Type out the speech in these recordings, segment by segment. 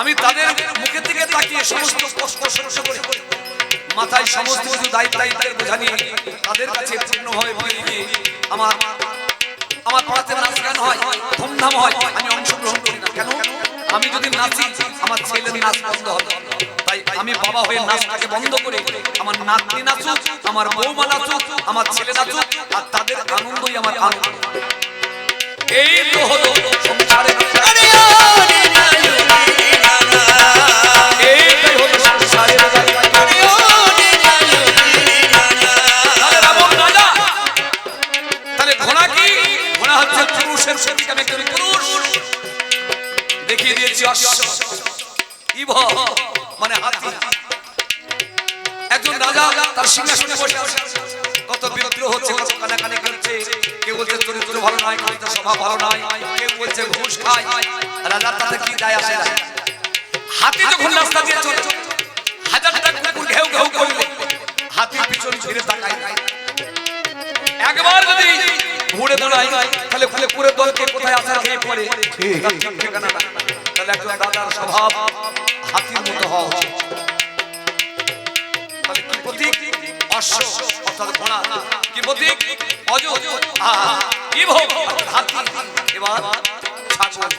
আমি তাদের মুখের দিকে তাকিয়ে সমস্ত কষ্ট সহ্য করে। মাথায় সমস্ত কিছু দায়িত্ব দায়িত্বের বোঝা নিয়ে তাদের কাছে পূর্ণভাবে বলে দিয়ে আমার আমার পাড়াতে নাচ গান হয়, ধুমধাম হয়, আমি অংশগ্রহণ করি না। কেন? আমি যদি নাচি, আমার ছেলের নাচ বন্ধ হবে। তাই আমি বাবা হয়ে নাচটাকে বন্ধ করে। আমার নাতনি নাচুক, আমার বৌমা নাচুক, আমার ছেলে নাচুক, আর তাদের আনন্দই আমার আনন্দ। এই তো হলো সংসারের আমি একজন পুরুষ। দেখিয়ে দিয়েছি মানে হাতি। একজন রাজা তার সিংহাসনে বসে কত বিদ্রোহ হচ্ছে, কত কানাকানি করছে। কেউ বলছে, চরিত্র ভালো নয় কেউ স্বভাব ভালো নয়। কেউ বলছে, ঘুষ খায়। রাজা তাতে কি যায় আসে? না হাতি যখন রাস্তা দিয়ে চলে হাজারটা কুকুর ঘেউ ঘেউ করলে, হাতি পিছন ফিরে তাকায়। একবার যদি ঘুরে দাঁড়ায় তাহলে খুলে পুরে দলকে কোথায় আসার খেয়ে পড়ে। তাহলে একজন দাদার স্বভাব হাতির মতো হওয়া উচিত। তাহলে কি প্রতীক? অশ্ব অর্থাৎ ঘোড়া কি প্রতীক? অজ কি ভোগ? হাতি। এবার ছাগল।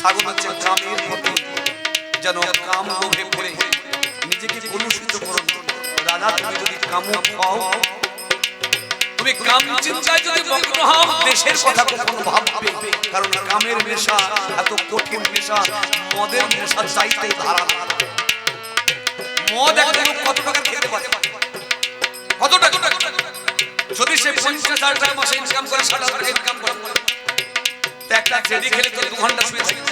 ছাগল হচ্ছে কামের প্রতীক। যেন কাম লোভে পড়ে নিজেকে কলুষিত করুন রাজা তুমি যদি কামুক হও তুমি কাম চিন্তায় যদি মগ্ন হও, দেশের কথা কখনো ভাববে। কারণ কামের নেশা, এত কঠিন নেশা, মদের নেশা চাইতে ধারা মদ একটা লোক কত টাকা খেতে পারে? কত টাকা? যদি সে পঞ্চাশ হাজার টাকা মাসে ইনকাম করে, ষাট হাজার ইনকাম করে একটা জেডি খেলে তো দু ঘণ্টা শুয়ে থাকে।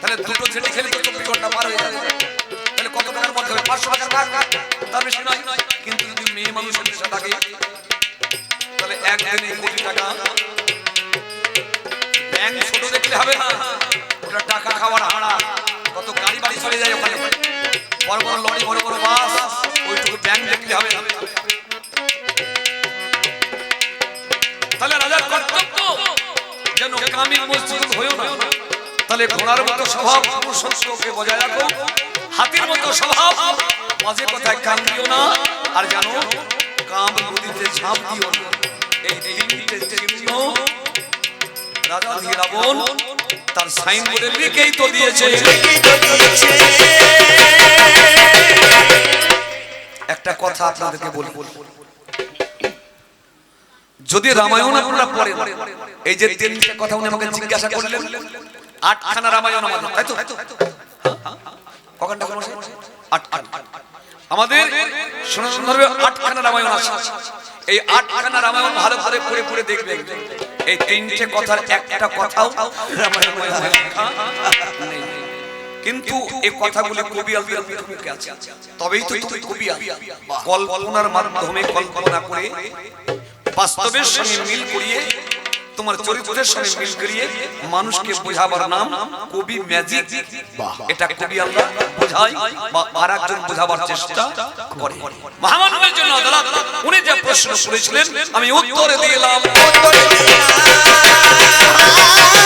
তাহলে দুটো জেডি খেলে তো চব্বিশ ঘণ্টা পার হয়ে যাবে। তাহলে কত টাকার মধ্যে হবে? পাঁচশো হাজার টাকা তার বেশি নয়। কিন্তু যদি মেয়ে মানুষের নেশা থাকে তাহলে একদিনে কোটি টাকা। ব্যাংক ছোট দেখলে হবে না। ওটা টাকা খাওয়ার হাড়া। কত গাড়ি বাড়ি চলে যায় ওখানে। বড় বড় লরি, বড় বড় বাস, ওইটুকু ব্যাংক দেখলে হবে। তাহলে রাজার কর্তব্য, যেন কামিল মসজিদ হয়েও না। তাহলে ঘোড়ার মতো স্বভাব পুরুষত্বকে বজায় রাখো। হাতির মতো স্বভাব মাঝে কথায় কান দিও না। আর জানো কাম দিও। এই তিনটে চিহ্ন রাজা রাবণ তার সাইন বোর্ডে লিখেই তো দিয়েছে। একটা কথা আপনাদেরকে যদি রামায়ণ আপনারা পড়েন, এই যে তিনটে কথা উনি আমাকে জিজ্ঞাসা করলেন, আটখানা রামায়ণ আমাদের, তাই তো? কখনটা কোন আটখানা। আমাদের সনাতন ধর্মে আটখানা রামায়ণ আছে এই আটখানা রামায়ণ ভালো করে পড়ে পড়ে দেখবেন এই তিনটে কথার একটা কথাও। কিন্তু এই কথাগুলি কবি আলবির মুখে আছে তবেই তো তুমি কবি। কল্পনার মাধ্যমে কল্পনা করে বাস্তবের সঙ্গে মিল করিয়ে তোমার চরিত্রের সঙ্গে মিল করিয়ে মানুষকে বোঝাবার নাম কবি ম্যাজিক। এটা কবি আল্লাহ বোঝায় বা আর একজন বোঝাবার চেষ্টা করে। মহামানবের জন্য আদালত উনি যে প্রশ্ন করেছিলেন আমি উত্তরে দিলাম। আমার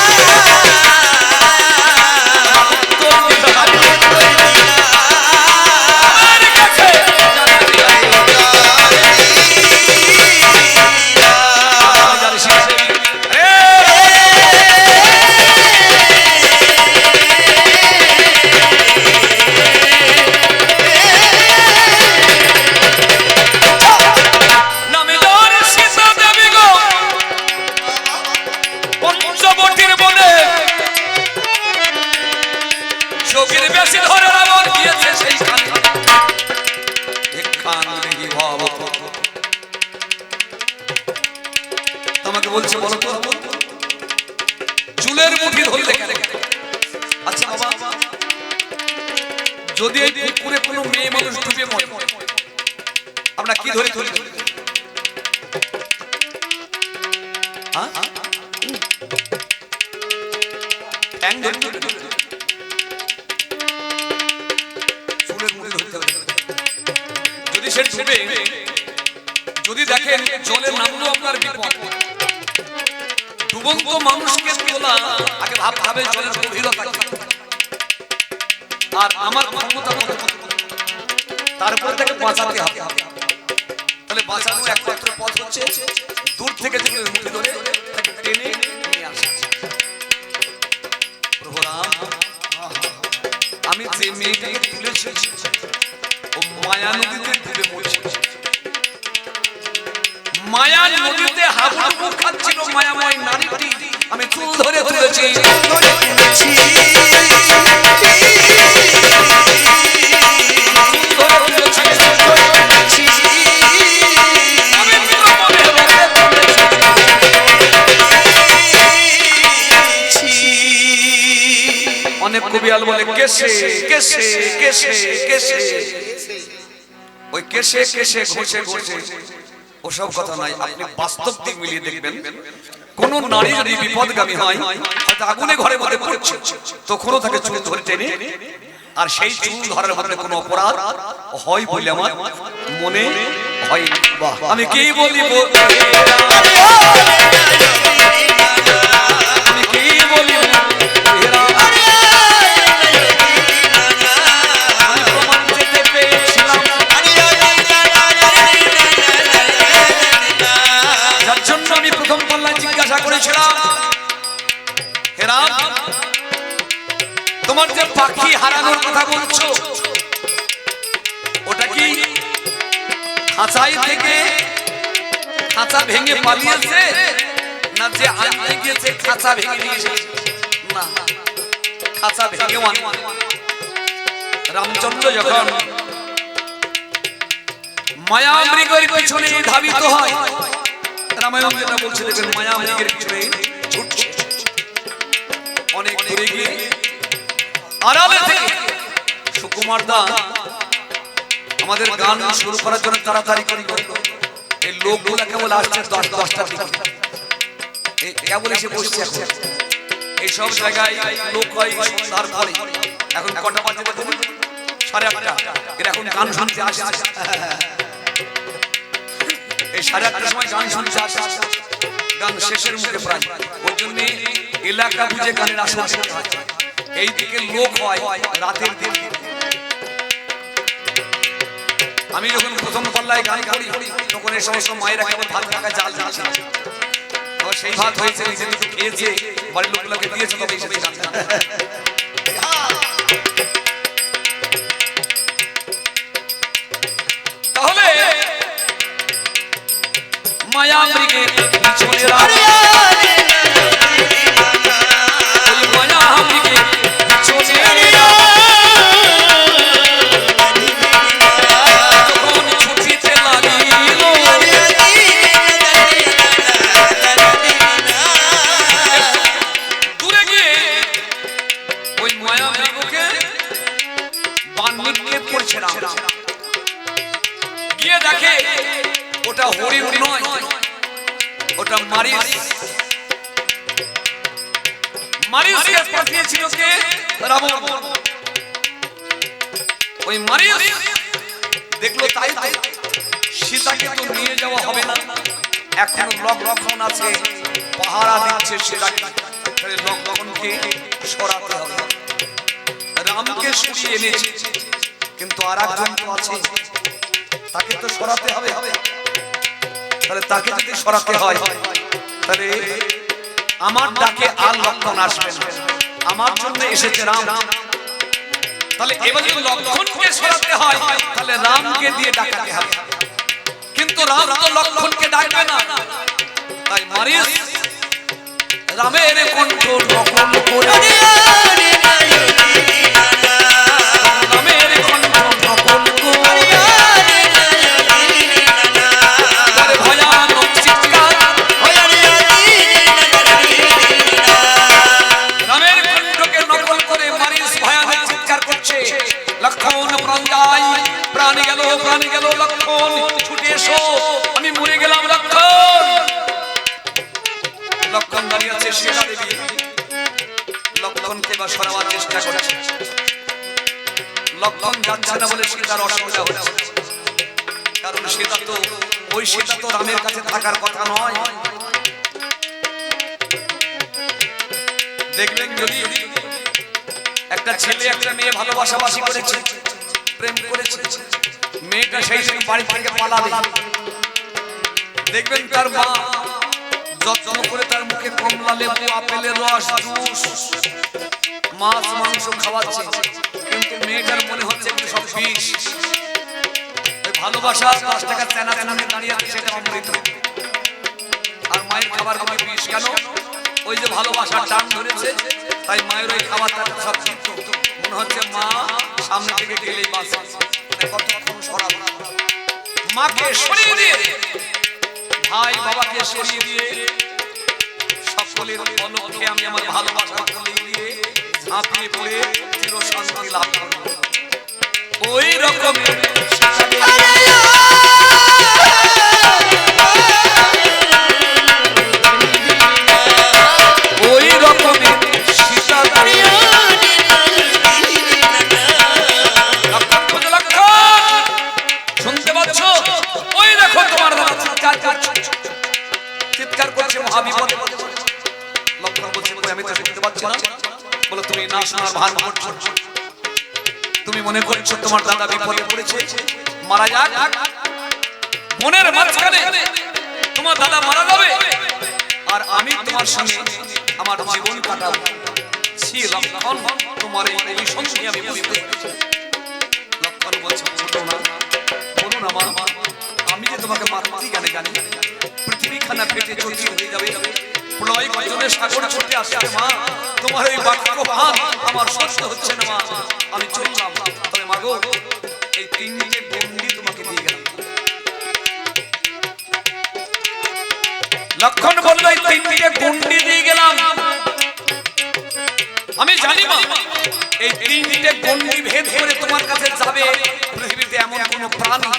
ধরে ধরে। চুলের মুঠি হবে। যদি সে ডুবে যদি দেখেন জলে নামলো আপনার বিপদ ডুবন্ত মানুষকে তোলা, আগে ভাবতে হবে জলের গভীরতা আর আমার ক্ষমতা তারপরে তাকে বাঁচাতে হবে তাহলে বাঁচানোর একমাত্র পথ হচ্ছে দূর থেকে ওই মুঠি ধরে টেনে মেয়েটাকে তুলেছি ও মায়া নদীতে তুলে মরছে মায়া নদীতে হাবুডুবু খাচ্ছিল মায়াময় নারীটি আমি চুল ধরে চুল কবিয়াল বলে কেসে কেসে কেসে কেসে ওই কেসে কেসে ঘষে ঘষে। ওসব কথা নাই আপনি বাস্তব দিক মিলিয়ে দেখবেন। কোন নারী যদি বিপদগামী হয় হয়তো আগুনে মধ্যে পড়ছে। তখনও তাকে চুল ধরে টেনে আর সেই চুল ধরার মধ্যে কোনো অপরাধ হয় বলে আমার মনে হয় আমি কি বলিব আমি কি বলিব করেছিলাম হেরাম তোমার যে পাখি হারানোর কথা বলছো, ওটা কি খাঁচাই থেকে খাঁচা ভেঙে পালিয়েছে, না যে আনতে গিয়েছে খাঁচা ভেঙে নিয়ে এসেছে? না, খাঁচা ভেঙে রামচন্দ্র যখন মায়া মৃগের পিছনে ধাবিত হয় রামায়ণ যেটা বলছে দেখবেন, মায়া মৃগের পিছনে। অনেক দূরে গিয়ে আড়ালে থেকে সুকুমার দা আমাদের গান শুরু করার জন্য তাড়াতাড়ি করি এই লোকগুলা কেবল আসছে দশ দশটার দিকে। এই কেবল এসে বসছে এখন। এইসব জায়গায় লোক হয় তারপরে এখন কটা বাজে সাড়ে আটটা। এর এখন গান শুনতে এই সাড়ে আটটার সময় গান শুনতে গান শেষের মুখে প্রায়। ওই জন্য এলাকা বুঝে গানের আসন শুনতে হয়। এই দিকে লোক হয় রাতের দিকে আমি যখন প্রথম পাল্লায় গান করি, তখন এই সমস্ত মায়েরা কেমন ভাত থাকা জাল জাল সেই ভাত হয়েছে নিজে খেয়েছে, বাড়ির লোকগুলোকে দিয়েছে তবে মারিসকে পাঠিয়েছিল কে? রাবণ। ওই মারিস দেখল তাই তাই সীতাকে তো নিয়ে যাওয়া হবে না। এখনও লক লক্ষণ আছে, পাহারা দিচ্ছে সীতাকে। লক লক্ষণকে সরাতে হবে। রামকে সরিয়ে এনেছে, কিন্তু আর একজন তো আছে। তাকে তো সরাতে হবে। তাহলে তাকে যদি সরাতে হয়, তাহলে আমার ডাকে আর লক্ষণ আসবে আমার জন্য এসেছে রাম। তাহলে এবার যদি লক্ষণকে সরাতে হয়, তাহলে রামকে দিয়ে ডাকাতে হবে। কিন্তু রাম তো লক্ষণকে ডাকবে না। তাই মারিস, রামের কণ্ঠ নকল করে। সীতা তো রামের কাছে থাকার কথা নয়। দেখবেন যদি একটা ছেলে, একটা মেয়ে ভালোবাসাবাসি করেছে, প্রেম করেছে, মেয়েটা সেই সময় বাড়ি থেকে পালাবে। দেখবেন তার মা যত্ন করে তার মুখে কমলা লেবু আপেলের রস, জুস, মাছ, মাংস খাওয়াচ্ছে। কিন্তু মেয়েটার মনে হচ্ছে একটু সব বিষ। ভালোবাসা দশ টাকা চেনা চেনাতে দাঁড়িয়ে সেটা অমৃত। আর মায়ের খাবার কোনো বিষ কেন? ওই যে ভালোবাসা টান ধরেছে, তাই মায়ের ওই খাবারটা সব তৃপ্ত। মনে হচ্ছে মা সামনে থেকে গেলেই বাস কতক্ষণ সরাবো? মাকে সরিয়ে দিয়ে, ভাই বাবাকে সরিয়ে দিয়ে, সকলের পলকে আমি আমার ভালোবাসা দিয়ে ঝাঁপিয়ে পড়ে চির শান্তি লাভ করব। ওই রকমের ওই রকমের সীতা শুনতে পাচ্ছ? ওই দেখো তোমার চিৎকার করছে। মহাবিপদ। লক্ষণ বলছে আমি তো শুনতে পাচ্ছি না। বলো, তুমি না শোনার ভান করছ। তুমি মনে করছ তোমার দাদা বিপদে পড়েছে? মারা যাক। মনের মাঝখানে তোমার দাদা মারা যাবে। আর আমি তোমার সঙ্গে আমার জীবন কাটাবো। লক্ষণ বলছে বলুন না বলো না মা আমি যে তোমাকে মাতৃ গানে জানি। পৃথিবী খানা ফেটে চলছে হয়ে যাবে। প্রলয় গজনের সাগর ছুটে আসছে মা। তোমার এই বাক্য ভান আমার সহ্য হচ্ছে না মা। আমি চললাম। তবে মাগো এই তিনটে বন্দি তোমাকে দিয়ে গেলাম। লক্ষণ বলল, এই তিনটে গন্ডি দিয়ে গেলাম। আমি জানি মা এই তিনটে গন্ডি ভেদ করে তোমার কাছে যাবে। পৃথিবীতে এমন কোনো প্রাণী,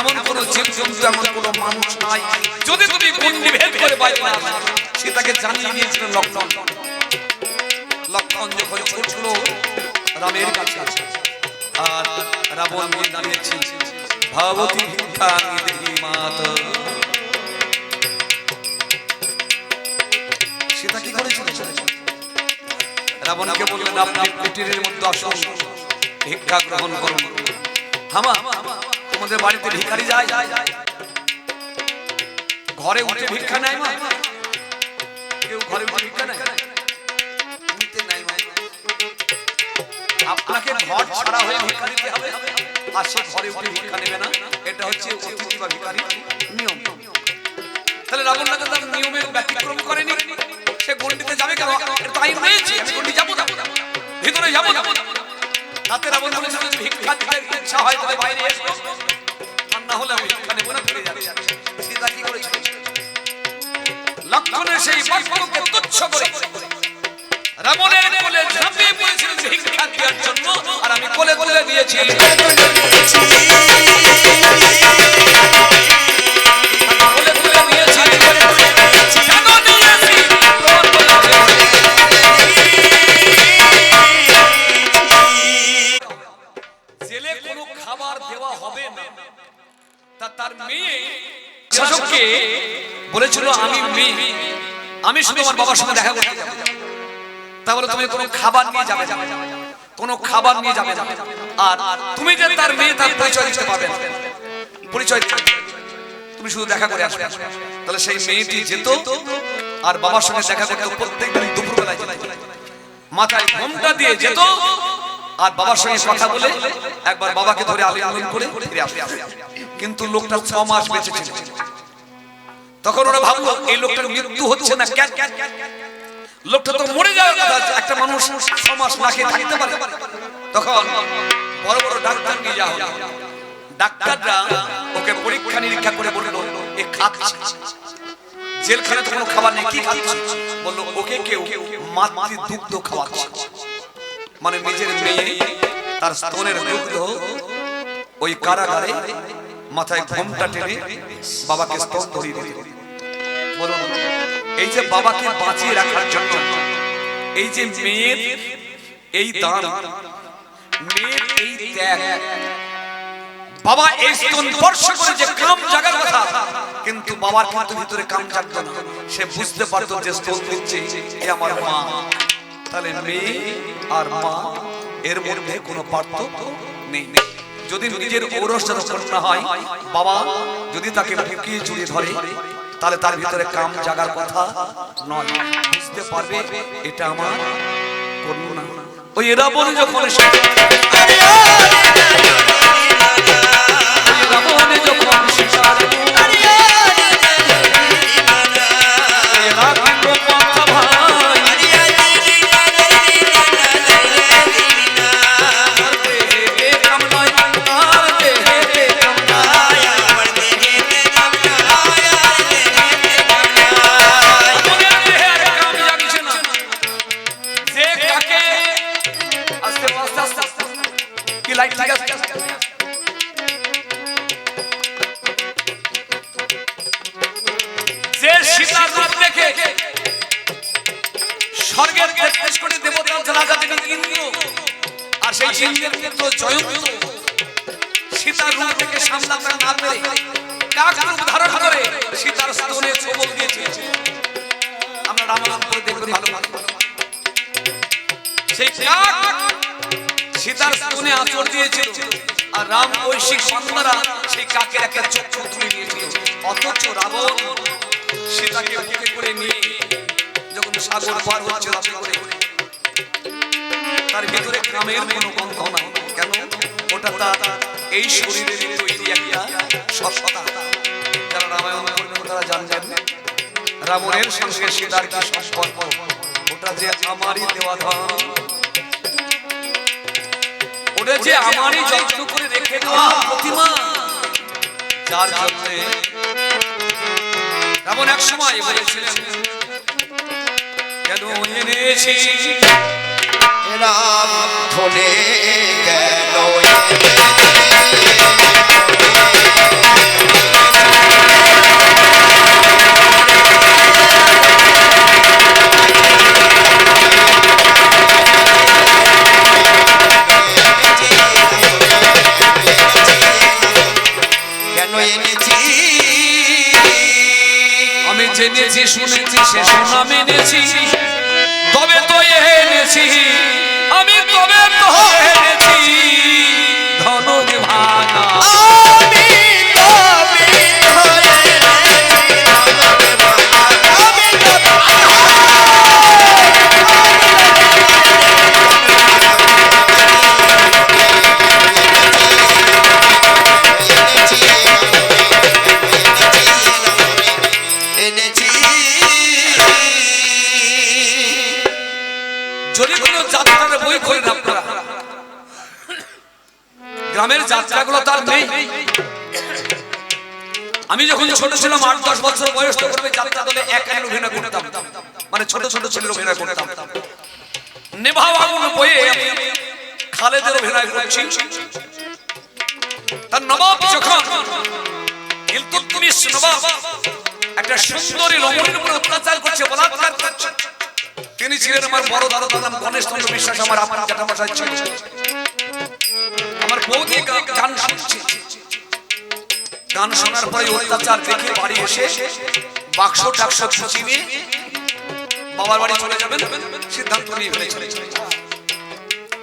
এমন কোনো জীবজন্তু, এমন কোনো মানুষ নাই। যদি তুমি গন্ডি ভেদ করে বাইরে না সীতাকে জানিয়ে দিয়েছিলেন লক্ষণ। লক্ষণ যখন ছুটল রামের কাছে আর রাবণ নিয়ে দাঁড়িয়েছি ভাবতী ভিক্ষা নিধি মাতা। সীতা কি করেছিল রাবণকে বললেন, আপনি কুটিরের মধ্যে আসুন, ভিক্ষা গ্রহণ করুন। হামা, তোমাদের বাড়িতে ভিখারি যায়। ঘরে উঠে ভিক্ষা নেয় মা। কেউ ঘরে উঠে ভিক্ষা মা। আপনাকে ঘর ছাড়া হয়ে ভিক্ষা দিতে হবে। আর সে ঘরে উঠে ভিক্ষা নেবে না। এটা হচ্ছে অতিথি বা ভিখারি নিয়ম। তাহলে রাবণ তার নিয়মের ব্যতিক্রম করেনি? সে গন্ডিতে যাবে কেন? তো রয়েছে আমি গন্ডি যাব ভিতরে যাব যাব রাতে রাবণ বলেছিল যে ভিক্ষা দিতে ইচ্ছা হয়, তবে বাইরে এসো। আর না হলে আমি ভিক্ষা নেব না ফিরে যাবে। সীতা কি করেছে? লক্ষণের সেই বাক্যকে তুচ্ছ করে। রাবণের কোলে ঝাঁপিয়ে পড়েছিল ভিক্ষা দেওয়ার জন্য। আর আমি কোলে কোলে দিয়েছি। তার মেয়ে শাসককে বলেছিল আমি মেয়ে। আমি শুধু আমার বাবার সঙ্গে দেখা করতে যাব। তাহলে তুমি কোনো খাবার নিয়ে যাবে। কোনো খাবার নিয়ে যাবে না। আর তুমি যে তার মেয়ে তার পরিচয় দিতে পারবে পরিচয়। তুমি শুধু দেখা করে আসবে। তাহলে সেই মেয়েটি যেত আর বাবার সঙ্গে দেখা করতে প্রত্যেক দিন দুপুরবেলায় মাথায় ঘোমটা দিয়ে যেত আর বাবার সঙ্গে কথা বলে একবার বাবাকে ধরে আলিঙ্গন করে ফিরে আসবে। কিন্তু লোকটা ছ মাস বেঁচে ছিল তখন ওরা ভাবলো, এই লোকটার মৃত্যু হচ্ছে না কেন? লোকটা তো মরে যাওয়ার কথা একটা মানুষ ছ মাস না খেয়ে থাকতে পারে। তখন বড় বড় ডাক্তার নিয়ে যাওয়া হলো। ডাক্তাররা ওকে পরীক্ষা নিরীক্ষা করে বলল, এ খাচ্ছে। জেলখানে তো কোনো খাবার নেই, কি খাচ্ছে? বলল, ওকে কেউ মাতৃ দুগ্ধ খাওয়াচ্ছে। মানে নিজের মেয়ে, তার স্তনের দুগ্ধ ওই কারাগারে মাথায় ঘোমটা টেনে বাবাকে স্তন ধরিয়ে দিত বলুন এই যে বাবাকে বাঁচিয়ে রাখার জন্য এই যে মেয়ের এই দান মেয়ের এই ত্যাগ। বাবা এই স্তন স্পর্শ করে যে কাম জাগার কথা। কিন্তু বাবার কিন্তু ভিতরে কাম জাগতো না। সে বুঝতে পারতো যে স্তন দিচ্ছে এ আমার মা। তাহলে মেয়ে আর মা এর মধ্যে কোনো পার্থক্য নেই নেই। যদি নিজের ঔরসজাত না হয় বাবা যদি তাকে ঢুকিয়ে চুরি ধরে তাহলে তার ভিতরে কাম জাগার কথা নয় বুঝতে পারবে এটা আমার কন্যা ওই এরা বলে যখন এরা বলে যখন শিকার স্বর্গের তেত্রিশ কোটি দেবতার জানাজা তিনি ইন্দ্র আর সেই ইন্দ্রের পুত্র জয়ন্ত সীতার রূপ থেকে সামলাতে না পেরে কাক রূপ ধারণ করে সীতার স্তনে ছবল দিয়েছে আমরা রামায়ণ করে দেখবেন ভালো। ভালো। সেই কাক সীতার স্তনে আচর দিয়েছিল আর রাম ঐশিক সন্তারা সেই কাকের একটা চক্ষু তুলে নিয়েছিল অথচ রাবণ সীতাকে বুকে করে নিয়ে সাগর পার হচ্ছে রাতে করে। তার ভিতরে কামের কোনো গন্ধ নাই। কেন? ওটা তার এই শরীরের তৈরি একটা সত্তা। যারা রামায়ণ পড়বেন তারা জানবেন রাবণের সঙ্গে সীতার কি সম্পর্ক? ওটা যে আমারই দেওয়া ধন। ওটা যে আমারই যত্ন করে রেখে দেওয়া প্রতিমা। যার জন্য এমন এক সময় বলেছিলেন এনেছি। রাম ধনে কেন জেনেছি শুনেছি সে শোনা মেনেছি এনেছি আমি তবে তো এনেছি। ধনক ভাঙা। তার নেই। আমি যখন ছোট ছিলাম, আট দশ বছর বয়স তখন আমি যাত্রা দলে এক এক অভিনয় করতাম। মানে ছোট ছোট ছেলের অভিনয় করতাম। নেভাও আগুন বইয়ে খালেদের অভিনয় করছি। তার নবাব যখন নবাব একটা সুন্দরী রমণীর উপর অত্যাচার করছে, বলাৎকার করছে, তিনি ছিলেন আমার বড় দাদা দাদা গণেশ চন্দ্র বিশ্বাস, আমার আপনার জ্যাঠামশাই ছিল আমার বৌদি গান শুনছে। গান শোনার পরে অত্যাচার দেখে বাড়ি এসে বাক্স টাক্স নিয়ে বাবার বাড়ি চলে যাবেন? সিদ্ধান্ত নিয়ে ফেলেছিল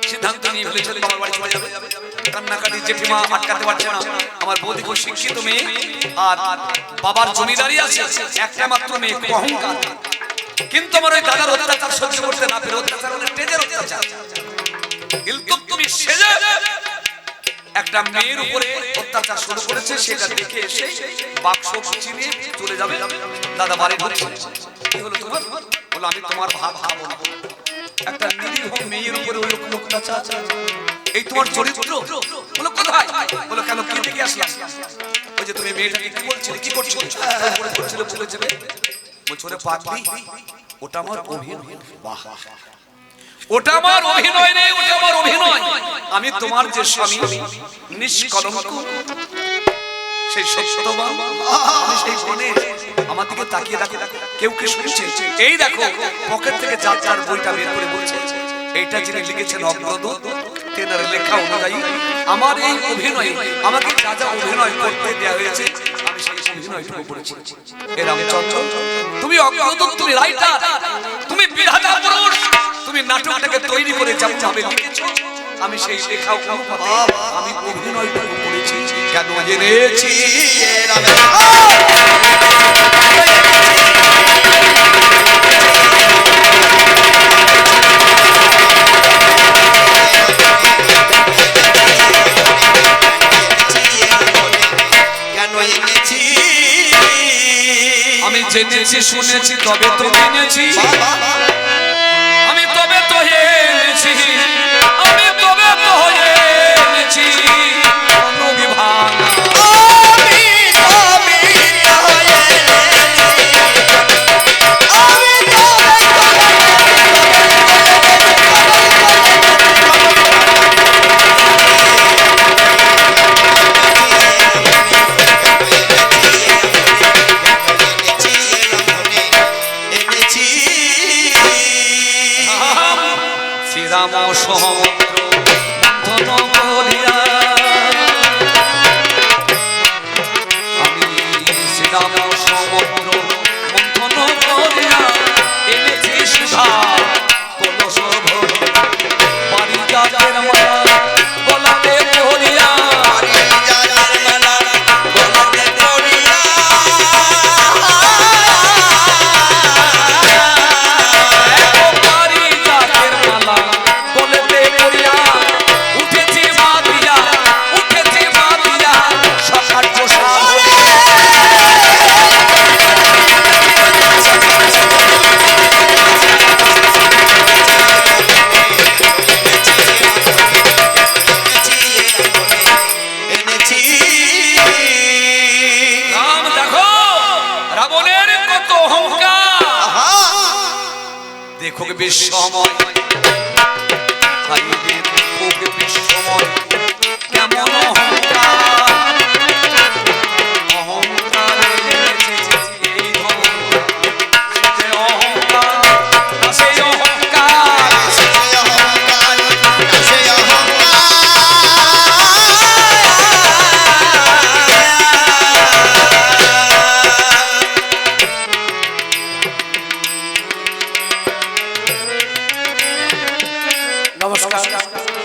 সিদ্ধান্ত নিয়ে ফেলেছিল বাবার বাড়ি চলে যাবে। কান্নাকাটি জেঠিমা আটকাতে পারছে না। আমার বৌদি খুব শিক্ষিত মেয়ে। আর বাবার জমিদারি আছে একটা মাত্র মেয়ে, খুব অহংকার। কিন্তু আমার ওই দাদার অত্যাচার সহ্য করতে না পেরে অত্যাচার মানে তেজের অত্যাচার। ইলতুৎমিশ সেজে একটা মেয়ের উপরে অত্যাচার শুরু করেছে সেটা দেখে এসে বাক্স নিয়ে চলে যাবে দাদা বাড়ি ঢুকছে কি হলো তোমার বলো আমি তোমার ভাব ভাব একটা নিরীহ মেয়ের উপরে ওই রকম অত্যাচার এই তোমার চরিত্র বলো কোথায় বলো কেন কি থেকে আসলাম ওই যে তুমি মেয়েটাকে কি বলছিলে কি করছিলে উপরে করছিলে বলেছে বলছো রে ওটা আমার অভিনয় বাহ ওটা আমার অভিনয় নেই ওটা আমার অভিনয়। আমি তোমার যে স্বামী নিষ্কলঙ্ক। সেই সত্যবান আমি সেই বনে আমার দিকে তাকিয়ে দেখো। কেউ কে শুনছে? এই দেখো। পকেট থেকে যাত্রার বইটা বের করে বলছে এইটা যিনি লিখেছেন অগ্রদূত তেনার লেখা অনুযায়ী আমার এই অভিনয় আমাকে যা যা অভিনয় করতে দেওয়া হয়েছে আমি সেই অভিনয়টুকু করেছি। এ রামচন্দ্র তুমি অগ্রদূত তুমি রাইটার তুমি বিধাতা পুরুষ। তুমি নাটকটাকে তৈরি করে ভাবে লিখেছো আমি সেই লেখা অনুপাতে আমি অভিনয়টুকু করেছি, কেন জেনেছি আমি জেনেছি, শুনেছি, তবে তো জেনেছি। এনেছি আমি তবে তো এনেছি অনুবিভাগ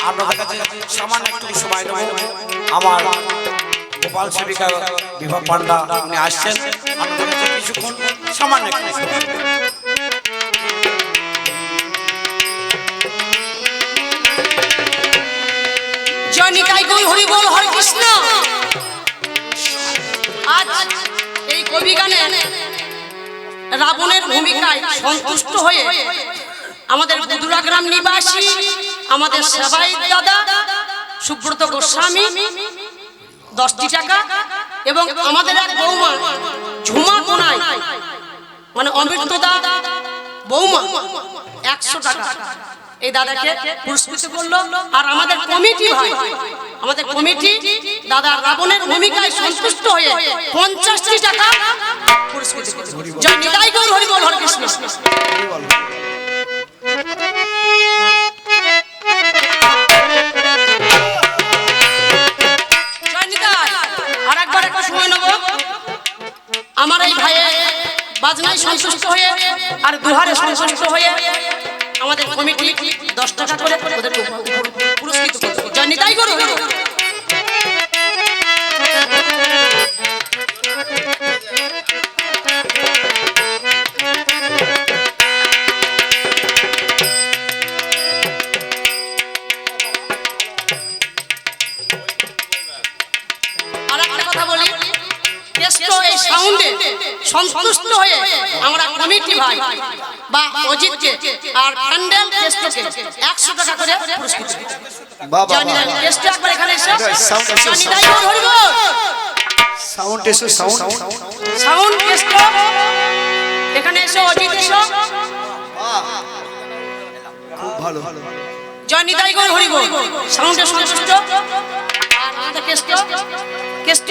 আপনাদের কাছে সামান্য একটু সময় নেব। আমার গোপাল সেবিকা বিভা পান্ডা উনি আসছেন। আপনাদের কাছে কিছুক্ষণ সামান্য একটু হরি আজ এই রাবণের ভূমিকায় সন্তুষ্ট হয়ে আমাদের বুদুরা গ্রাম নিবাসী আমাদের সেবাই দাদা সুব্রত গোস্বামী দশটি টাকা এবং আমাদের এক বৌমা ঝুমা কোনাই মানে অমৃত দা বৌমা একশো টাকা। এই দাদাকে পুরস্কৃত করল। আর আমাদের কমিটি ভাই আমাদের কমিটি দাদা রাবণের ভূমিকায় সন্তুষ্ট হয়ে পঞ্চাশটি টাকা পুরস্কৃত করল। জয় নিতাই গৌর হরি হরে কৃষ্ণ। আর দুহারে সন্তুষ্ট হয়ে আমাদের কমিটি দশ টাকা করে পুরস্কৃত করবে। জয় নিতাই করো। আর একটা কথা বলি, কেষ্ট এই সাউন্ডে সন্তুষ্ট হয়ে ভাই বা অজিতকে আর প্যান্ডেল কেষ্টকে একশো টাকা করে পুরস্কৃত কেষ্ট একবার এখানে এসে। সাউন্ড এসো সাউন্ড সাউন্ড কেষ্ট এখানে এসো অজিত এসো। খুব ভালো। জয় নিতাই গৌর হরি বল সাউন্ডে সন্তুষ্ট আর কেষ্ট কেষ্ট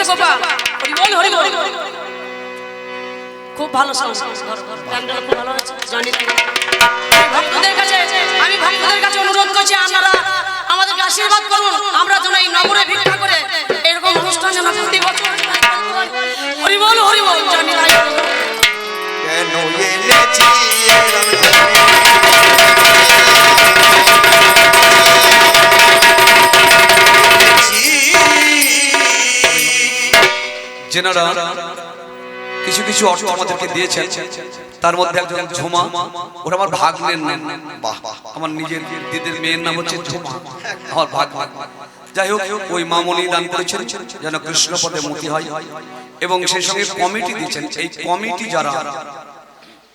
হরি বল হরি বল খুব ভালো আমি ভক্তদের কাছে অনুরোধ করছি আপনারা আমাদেরকে আশীর্বাদ করুন। আমরা যেন এই নগরে ভিক্ষা করে এরকম অনুষ্ঠান যেন প্রতি বছর কিছু কিছু অর্থ আমাদেরকে দিয়েছেন। তার মধ্যে একজন ঝুমা। ওরা আমার ভাগ্নের নাম। আমার নিজের দিদির মেয়ের নাম হচ্ছে ঝুমা। আমার ভাগ ভাগ যাই হোক, ওই মামনি দান করেছেন, যেন কৃষ্ণপদে মতি হয়। এবং সেই সঙ্গে কমিটি দিয়েছেন। এই কমিটি যারা,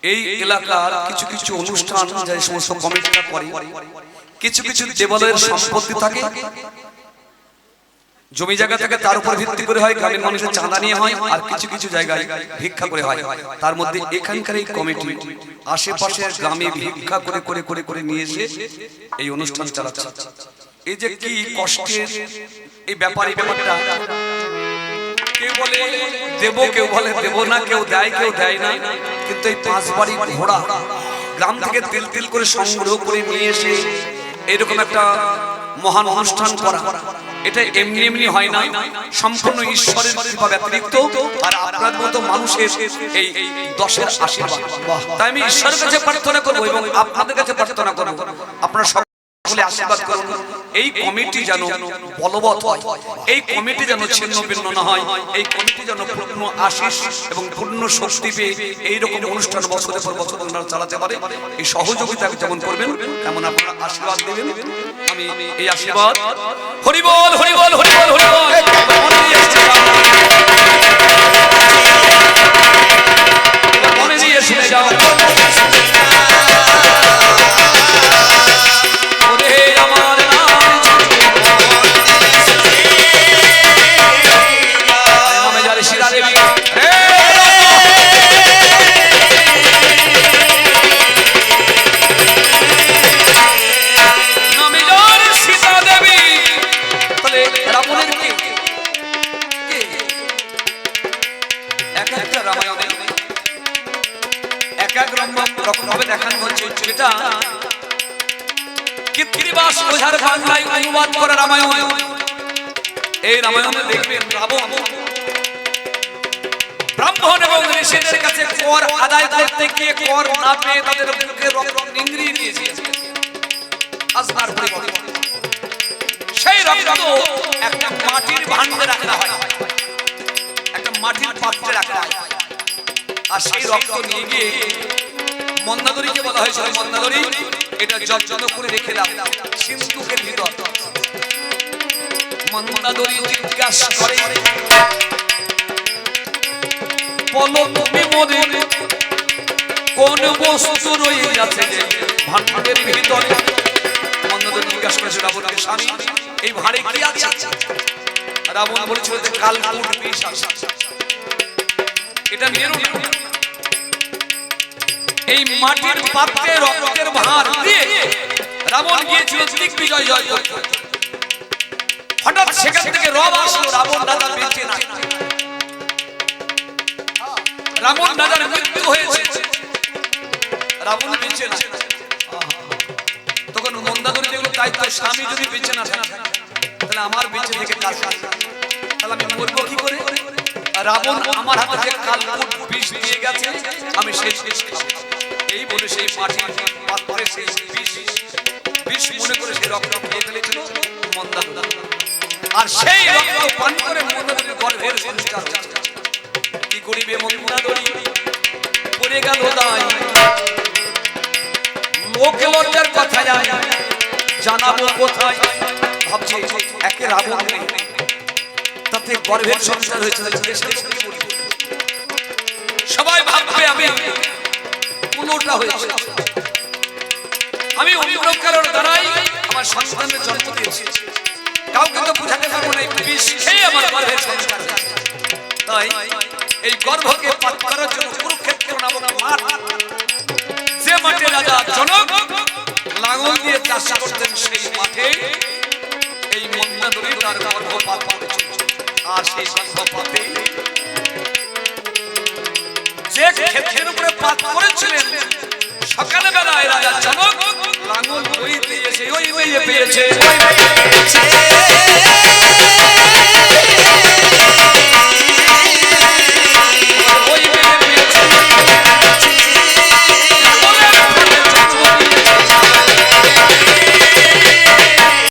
এই এলাকার কিছু কিছু অনুষ্ঠান, যে সমস্ত কমিটিরা করে, কিছু কিছু দেবালয়ের সম্পত্তি থাকে জমি জায়গা থেকে তার উপর ভিত্তি করে হয়, গ্রামের মানুষের চাঁদা নিয়ে হয়, আর কিছু কিছু জায়গায় ভিক্ষা করে হয়। তার মধ্যে এখানকার এই কমিটি, আশেপাশের গ্রামে ভিক্ষা করে করে করে করে নিয়ে এসে এই অনুষ্ঠান চালাচ্ছে। এই যে কি কষ্টের এই ব্যাপার, এই ব্যাপারটা। কেউ বলে, দেব, কেউ বলে, দেব না, কেউ দেয় কেউ দেয় না। কিন্তু এই পাঁচ বাড়ি ঘোড়া, গ্রাম থেকে তিল তিল করে সংগ্রহ করে নিয়ে এসে এরকম একটা মহান অনুষ্ঠান করা। এটা এমনি এমনি হয় না। সম্পূর্ণ ঈশ্বরের কৃপা ব্যতিরিক্ত আর আপনার মতো মানুষের এই দশের আশীর্বাদ। তাই আমি ঈশ্বরের কাছে প্রার্থনা করব এবং আপনাদের কাছে প্রার্থনা করব। আপনারা এই কমিটি যেন বলবৎ হয়, এই কমিটি যেন ছিন্ন ভিন্ন না হয়, এই কমিটি যেন পূর্ণ আশিস এবং পূর্ণ শক্তি পেয়ে এইরকম অনুষ্ঠান বছরের পর বছর আপনারা চালাতে পারে। এই সহযোগিতা যেমন করবেন, তেমন আপনারা আশীর্বাদ দেবেন। আমি এই আশীর্বাদ। হরিবল হরিবল হরিবল হরিবল। শুনে যেটা কৃত্রিবাস ওঝার বাংলায় অনুবাদ করা রামায়ণ? এই রামায়ণে দেখবেন রাবণ ব্রাহ্মণ এবং ঋষিদের কাছে কর আদায় করতে গিয়ে কর না পেয়ে তাদের মুখে রক্ত নিংড়িয়ে দিয়েছে। আসবার পরিবর্তে সেই রক্ত একটা মাটির ভাণ্ডে রাখা হয়। একটা মাটির পাত্রে রাখা হয়। আর সেই রক্ত নিয়ে গিয়ে মন্দাদরিকে বলা হয়েছিল মন্দাদরি। এটা যত্ন করে রেখে দাও সিন্ধুকের ভিতর। মন্দাদরি জিজ্ঞাসা করে কোন বস্তু ভাণ্ডের ভিতরে? মন্দাদরি জিজ্ঞাসা করেছে রাবণকে স্বামী, এই ভাঁড়ে কি আছে? রাবণ বলেছিল বিষ আছে এটা মেরু না এই মাটির পাত্রে রক্তের ভার দিয়ে রাবণ গিয়েছিল দিগ্বিজয় জয় করতে হঠাৎ সেখান থেকে রব আসলো, রাবণ দাদা বেঁচে না রাবণ দাদার মৃত্যু হয়েছে রাবণ বেঁচে না তখন মন্দাদরি যেগুলো দায়িত্ব স্বামী যদি বেঁচে না তাহলে আমার বেঁচে থেকে কাজ। তাহলে আমি মরবো কি করে রাবণ, আমার হাতে কালকুট বিষ দিয়ে গেছে, আমি বিষ খাব। এই বলে সেই মাটির পাত্রে সেই বিষ বিষ মনে করে সেই রক্ত খেয়ে ফেলেছিল মন্দাদরি আর সেই রক্ত পান করে মন্দাদরির গর্ভের সংস্কার কি করিবে মন্দাদরি পড়ে গেল দাই লোক লজ্জার কথা যায় জানাব কোথায়? ভাবছে একে রাবণ নেই তাতে গর্ভের সংসার হয়েছে তাহলে দেশের লোককে সবাই ভাববে আমি কোনোটা হয়েছে। আমি অন্য কারোর দ্বারাই আমার সন্তানের জন্ম দিয়েছি। কাউকে তো বুঝাতে পারব না বিষ আমার গর্ভের হয়েছে তাই এই গর্ভকে পাত করার জন্য কুরুক্ষেত্র নামক মাঠ, যে মাঠে রাজা জনক লাঙল দিয়ে চাষ করতেন সেই মাঠে এই মন্দাদরি তার গর্ভপাত আর সেই গর্ভপাতে যে ক্ষেত্রের উপরে পাত করেছিলেন সকালে বেলায় রাজা জনক লাঙল বইতে এসে ওই পেয়েছে ওই পেয়েছে।